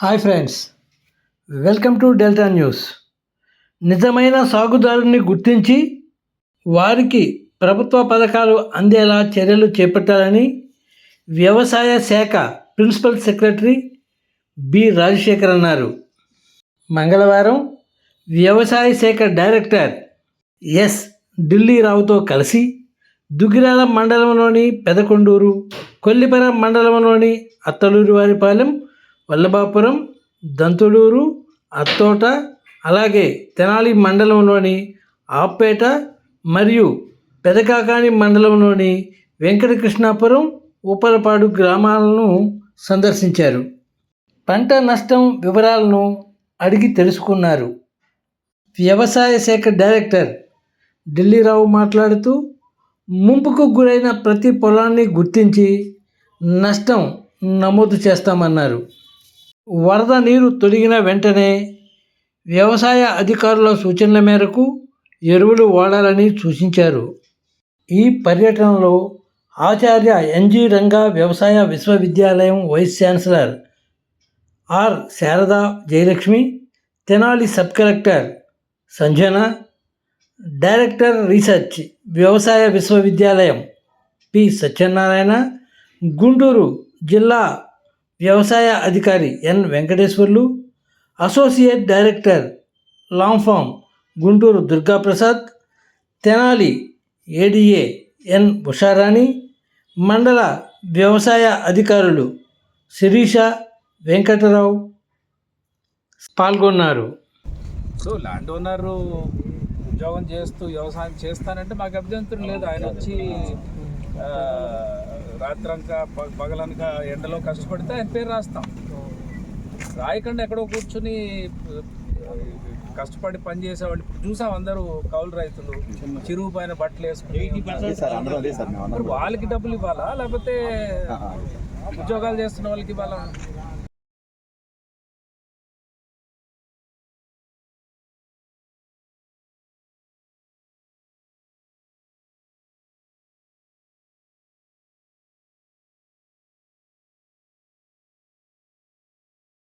Hi friends welcome to delta news. నిజమైన సాగుదారుని గుర్తించి వారికి ప్రభుత్వ పథకాలు అందేలా చర్యలు చేపట్టాలని వ్యవసాయ శాఖ ప్రిన్సిపల్ సెక్రటరీ బి రాజశేఖర్ అన్నారు. మంగళవారం వ్యవసాయ శాఖ డైరెక్టర్ ఎస్ ఢిల్లీరావుతో కలిసి దుగ్గిరాల మండలంలోని పెదకొండూరు కొల్లిపర మండలంలోని అత్తలూరు వారిపాలెం వల్లభాపురం దంతులూరు అత్తోట అలాగే తెనాలి మండలంలోని ఆప్పేట మరియు పెదకాకాని మండలంలోని వెంకటకృష్ణాపురం ఉప్పలపాడు గ్రామాలను సందర్శించారు. పంట నష్టం వివరాలను అడిగి తెలుసుకున్నారు. వ్యవసాయ శాఖ డైరెక్టర్ ఢిల్లీరావు మాట్లాడుతూ ముంపుకు గురైన ప్రతి పొలాన్ని గుర్తించి నష్టం నమోదు చేస్తామన్నారు. వరద నీరు తొలగిన వెంటనే వ్యవసాయ అధికారుల సూచనల మేరకు ఎరువులు వాడాలని సూచించారు. ఈ పర్యటనలో ఆచార్య ఎన్జి రంగా వ్యవసాయ విశ్వవిద్యాలయం vice chancellor R Sharada Jayalakshmi Tenali sub collector Sanjana director research వ్యవసాయ విశ్వవిద్యాలయం పి సత్యనారాయణ గుంటూరు జిల్లా వ్యవసాయ అధికారి N Venkateswarlu associate director Lam farm Guntur Durgaprasad Tenali ADA N Usharani మండల వ్యవసాయ అధికారులు శిరీష వెంకటరావు పాల్గొన్నారు. సో ల్యాండ్ ఓనర్ ఉద్యోగం చేస్తూ వ్యవసాయం చేస్తానంటే మాకు అభ్యంతరం లేదు. ఆయన వచ్చి రాత్రంక పగలనక ఎండలో కష్టపడితే ఆయన పేరు రాస్తాం. రాయకుండా ఎక్కడో కూర్చుని కష్టపడి పని చేసేవాళ్ళు ఇప్పుడు చూసాం అందరూ కౌలు రైతులు చిరుగు పైన బట్టలు వేసుకుని. సార్ అందరూ అదే సార్ మేము మరి అందరం వాళ్ళకి డబ్బులు ఇవ్వాలా? లేకపోతే ఉద్యోగాలు చేస్తున్న వాళ్ళకి ఇవ్వాలా?